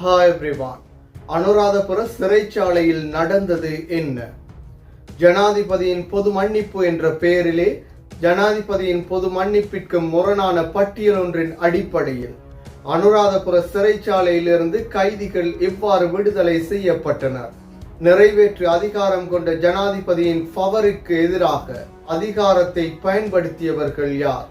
Hi everyone Anuradhapura சிறைச்சாலையில் நடந்தது என்ன? ஜனாதிபதியின் பொது மன்னிப்பு என்ற பெயரிலே ஜனாதிபதியின் பொது மன்னிப்பிற்கு முரணான பட்டியல் ஒன்றின் அடிப்படையில் அனுராதபுர சிறைச்சாலையிலிருந்து கைதிகள் இவ்வாறு விடுதலை செய்யப்பட்டனர்? நிறைவேற்று அதிகாரம் கொண்ட ஜனாதிபதியின் பவருக்கு எதிராக அதிகாரத்தை பயன்படுத்தியவர்கள் யார்?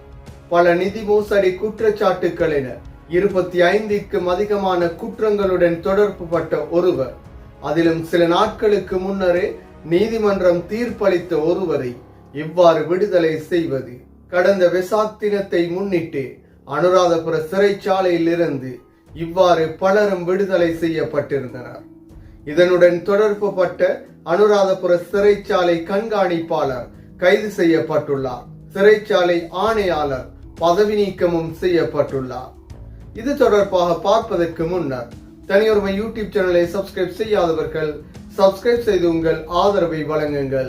பல நிதி மோசடி குற்றச்சாட்டுகள் என இருபத்தி ஐந்திற்கும் அதிகமான குற்றங்களுடன் தொடர்புபட்ட ஒருவர். அதிலும் சில நாட்களுக்கு முன்னரே நீதிமன்றம் தீர்ப்பளித்த ஒருவரை இவ்வாறு விடுதலை செய்வது கடந்த வெசாக் தினத்தை முன்னிட்டு அனுராதபுர சிறைச்சாலையில் இருந்து இவ்வாறு பலரும் விடுதலை செய்யப்பட்டிருந்தனர். இதனுடன் தொடர்புபட்ட அனுராதபுர சிறைச்சாலை கண்காணிப்பாளர் கைது செய்யப்பட்டுள்ளார். சிறைச்சாலை ஆணையாளர் பதவி நீக்கமும் செய்யப்பட்டுள்ளார். இது தொடர்பாக பார்ப்பதற்கு முன்னர் தனியொருமை யூடியூப் சேனலை சப்ஸ்கிரைப் செய்யாதவர்கள் சப்ஸ்கிரைப் செய்து உங்கள் ஆதரவை வழங்குங்கள்.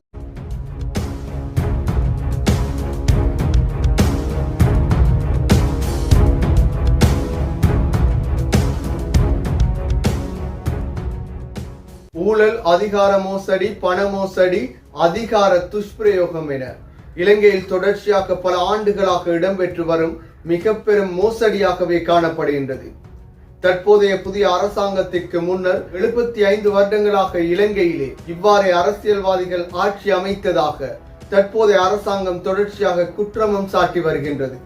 ஊழல் அதிகார மோசடி பண மோசடி அதிகார துஷ்பிரயோகம் என இலங்கையில் தொடர்ச்சியாக பல ஆண்டுகளாக இடம்பெற்று வரும் மிக பெரும் மோசடியாகவே காணப்படுகின்றது. தற்போதைய புதிய அரசாங்கத்திற்கு முன்னர் எழுபத்தி ஐந்து வருடங்களாக இலங்கையிலே இவ்வாறே அரசியல்வாதிகள் ஆட்சி அமைத்ததாக தற்போதைய அரசாங்கம் தொடர்ச்சியாக குற்றமும் சாட்டி வருகின்றது.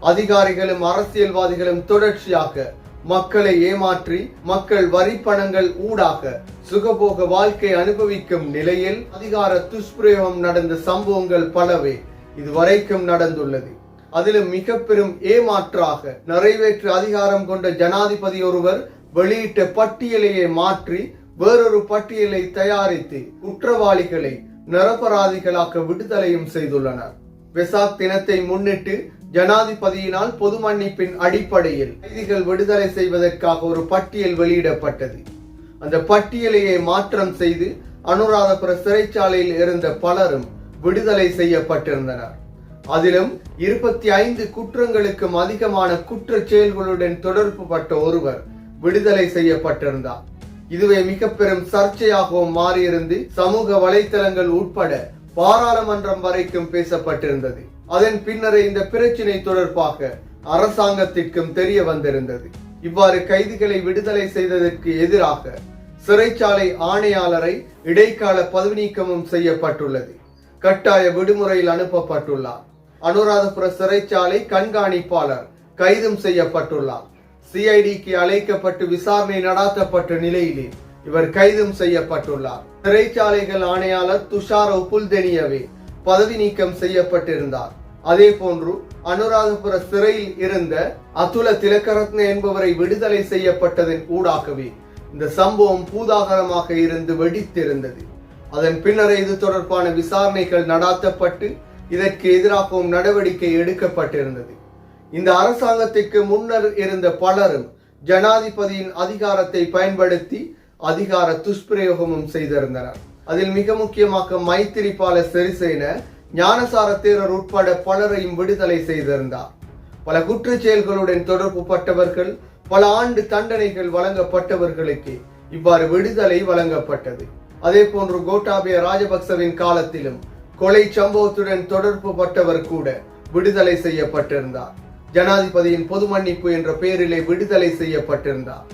அதிகாரிகளும் அரசியல்வாதிகளும் தொடர்ச்சியாக மக்களை ஏமாற்றி மக்கள் வரி பணங்கள் ஊடாக சுகபோக வாழ்க்கை அனுபவிக்கும் நிலையில் அதிகார துஷ்பிரயோகம் நடந்த சம்பவங்கள் பலவே இதுவரைக்கும் நடந்துள்ளது. அதிலும் மிக பெரும் ஏமாற்றாக நிறைவேற்று அதிகாரம் கொண்ட ஜனாதிபதி ஒருவர் வெளியிட்ட பட்டியலையே மாற்றி வேறொரு பட்டியலை தயாரித்து குற்றவாளிகளை நிரபராதிகளாக்க விடுதலையும் செய்துள்ளனர். வெசாக் தினத்தை முன்னிட்டு ஜனாதிபதியினால் பொது மன்னிப்பின் அடிப்படையில் கைதிகள் விடுதலை செய்வதற்காக ஒரு பட்டியல் வெளியிடப்பட்டது. அந்த பட்டியலையே மாற்றம் செய்து அனுராதபுர சிறைச்சாலையில் இருந்த பலரும் விடுதலை செய்யப்பட்டிருந்தனர். அதிலும் இருபத்தி ஐந்து குற்றங்களுக்கும் அதிகமான குற்ற செயல்களுடன் தொடர்பு பட்ட ஒருவர் விடுதலை செய்யப்பட்டிருந்தார். இதுவே மிக பெரும் சர்ச்சையாகவும் மாறியிருந்து சமூக வலைத்தளங்கள் உட்பட பாராளுமன்றம் வரைக்கும் பேசப்பட்டிருந்தது. அதன் பின்னரே இந்த பிரச்சினை தொடர்பாக அரசாங்கத்திற்கும் தெரிய வந்திருந்தது. இவ்வாறு கைதிகளை விடுதலை செய்ததற்கு எதிராக சிறைச்சாலை ஆணையாளரை இடைக்கால பதவி நீக்கமும் செய்யப்பட்டுள்ளது. கட்டாய விடுமுறையில் அனுப்பப்பட்டுள்ளார். அனுராதபுர சிறைச்சாலை கண்காணிப்பாளர் கைதும் செய்யப்பட்டுள்ளார். சிஐடிக்கு அழைக்கப்பட்டு விசாரணை நடாத்தப்பட்ட நிலையிலே இவர் கைதும் செய்யப்பட்டுள்ளார். சிறைச்சாலைகள் ஆணையாளர் துஷார் புல்தெனியவே பதவி நீக்கம் செய்யப்பட்டிருந்தார். அதே போன்று அனுராதபுர சிறையில் இருந்த அதுல திலக்கரத்ன என்பவரை விடுதலை செய்யப்பட்டதன் ஊடாகவே இந்த சம்பவம் பூதாகரமாக இருந்து வெடித்திருந்தது. அதன் பின்னரே இது தொடர்பான விசாரணைகள் நடாத்தப்பட்டு இதற்கு எதிராகவும் நடவடிக்கை எடுக்கப்பட்டிருந்தது. இந்த அரசாங்கத்திற்கு முன்னர் இருந்த பலரும் ஜனாதிபதியின் அதிகாரத்தை பயன்படுத்தி அதிகார துஷ்பிரயோகமும் செய்திருந்தனர். அதில் மிக முக்கியமாக மைத்திரிபால சிறிசேன ஞானசார தேரர் உட்பட பலரையும் விடுதலை செய்திருந்தார். பல குற்றச் செயல்களுடன் தொடர்பு பட்டவர்கள் பல ஆண்டு தண்டனைகள் வழங்கப்பட்டவர்களுக்கு இவ்வாறு விடுதலை வழங்கப்பட்டது. அதே போன்று கோட்டாபய ராஜபக்சவின் காலத்திலும் கொலை சம்பவத்துடன் தொடர்பு பட்டவர் கூட விடுதலை செய்யப்பட்டிருந்தார். ஜனாதிபதியின் பொது மன்னிப்பு என்ற பெயரிலே விடுதலை செய்யப்பட்டிருந்தார்.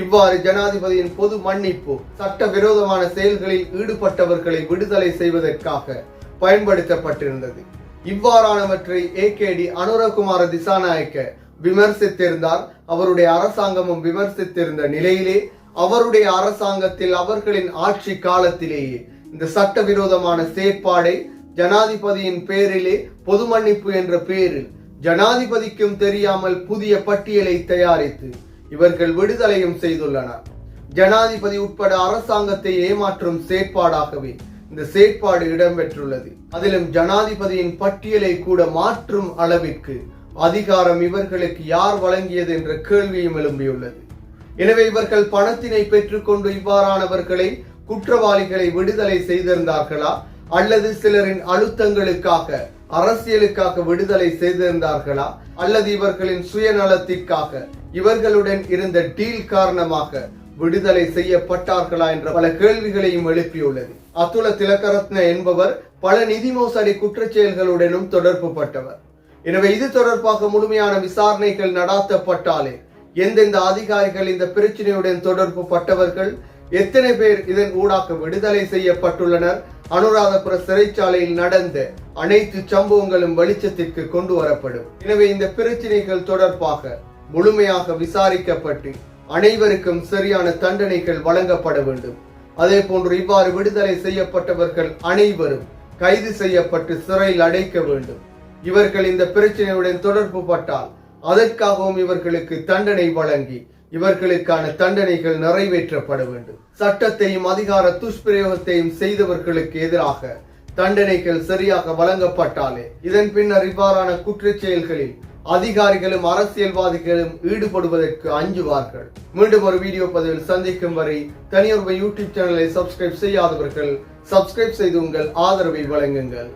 இவ்வாறு ஜனாதிபதியின் பொது மன்னிப்பு சட்ட விரோதமான செயல்களில் ஈடுபட்டவர்களை விடுதலை செய்வதற்காக பயன்படுத்தப்பட்டிருந்தது. இவ்வாறானவற்றை ஏ கேடி அனுரகுமார திசாநாயக்க விமர்சித்திருந்தார். அவருடைய அரசாங்கமும் விமர்சித்திருந்த நிலையிலே அவருடைய அரசாங்கத்தில் அவர்களின் ஆட்சி காலத்திலேயே இந்த சட்டவிரோதமான செயற்பாடை ஜனாதிபதியின் பேரிலே பொது மன்னிப்பு என்ற பெயரில் ஜனாதிபதிக்கும் தெரியாமல் புதிய பட்டியலை தயாரித்து இவர்கள் விடுதலையும் செய்துள்ளனர். ஜனாதிபதி உட்பட அரசாங்கத்தை ஏமாற்றும் செயற்பாடாகவே இந்த செயற்பாடு இடம்பெற்றுள்ளது. அதிலும் ஜனாதிபதியின் பட்டியலை கூட மாற்றும் அளவிற்கு அதிகாரம் இவர்களுக்கு யார் வழங்கியது என்ற கேள்வியும் எழும்பியுள்ளது. எனவே இவர்கள் பணத்தினை பெற்றுக்கொண்டு இவ்வாறானவர்களை குற்றவாளிகளை விடுதலை செய்திருந்தார்களா? அல்லது சிலரின் அழுத்தங்களுக்காக அரசியலுக்காக விடுதலை செய்திருந்தார்களா? அல்லது இவர்களின் சுயநலத்திற்காக இவர்களுடன் இருந்த டீல் காரணமாக விடுதலை செய்யப்பட்டார்களா என்ற பல கேள்விகளையும் எழுப்பியுள்ளது. அத்துல திலகரத்ன என்பவர் பல நிதி மோசடி குற்றச்செயல்களுடனும் தொடர்பு பட்டவர். எனவே இது தொடர்பாக முழுமையான விசாரணைகள் நடாத்தப்பட்டாலே எந்தெந்த அதிகாரிகள் இந்த பிரச்சனையுடன் தொடர்பு பட்டவர்கள் எத்தனை பேர் இதன் ஊடாக விடுதலை செய்யப்பட்டுள்ளனர்? அனுராதபுர சிறைச்சாலையில் நடந்த அனைத்து சம்பவங்களும் வெளிச்சத்திற்கு கொண்டு வரப்படும். எனவே இந்த பிரச்சனைகள் தொடர்பாக முழுமையாக விசாரிக்கப்பட்டு அனைவருக்கும் சரியான தண்டனைகள் வழங்கப்பட வேண்டும். அதே போன்று இவ்வாறு விடுதலை செய்யப்பட்டவர்கள் அனைவரும் கைது செய்யப்பட்டு சிறையில் அடைக்க வேண்டும். இவர்கள் இந்த பிரச்சனையுடன் தொடர்பு பட்டால் அதற்காகவும் இவர்களுக்கு தண்டனை வழங்கி இவர்களுக்கான தண்டனைகள் நிறைவேற்றப்பட வேண்டும். சட்டத்தையும் அதிகார துஷ்பிரயோகத்தையும் செய்தவர்களுக்கு எதிராக தண்டனைகள் சரியாக வழங்கப்பட்டாலே இதன் பின்னர் இவ்வாறான குற்றச் செயல்களில் அதிகாரிகளும் அரசியல்வாதிகளும் ஈடுபடுவதற்கு அஞ்சுவார்கள். மீண்டும் ஒரு வீடியோ பதிவில் சந்திக்கும் வரை தனியொருவ யூடியூப் சேனலை சப்ஸ்கிரைப் செய்யாதவர்கள் சப்ஸ்கிரைப் செய்து உங்கள் ஆதரவை வழங்குங்கள்.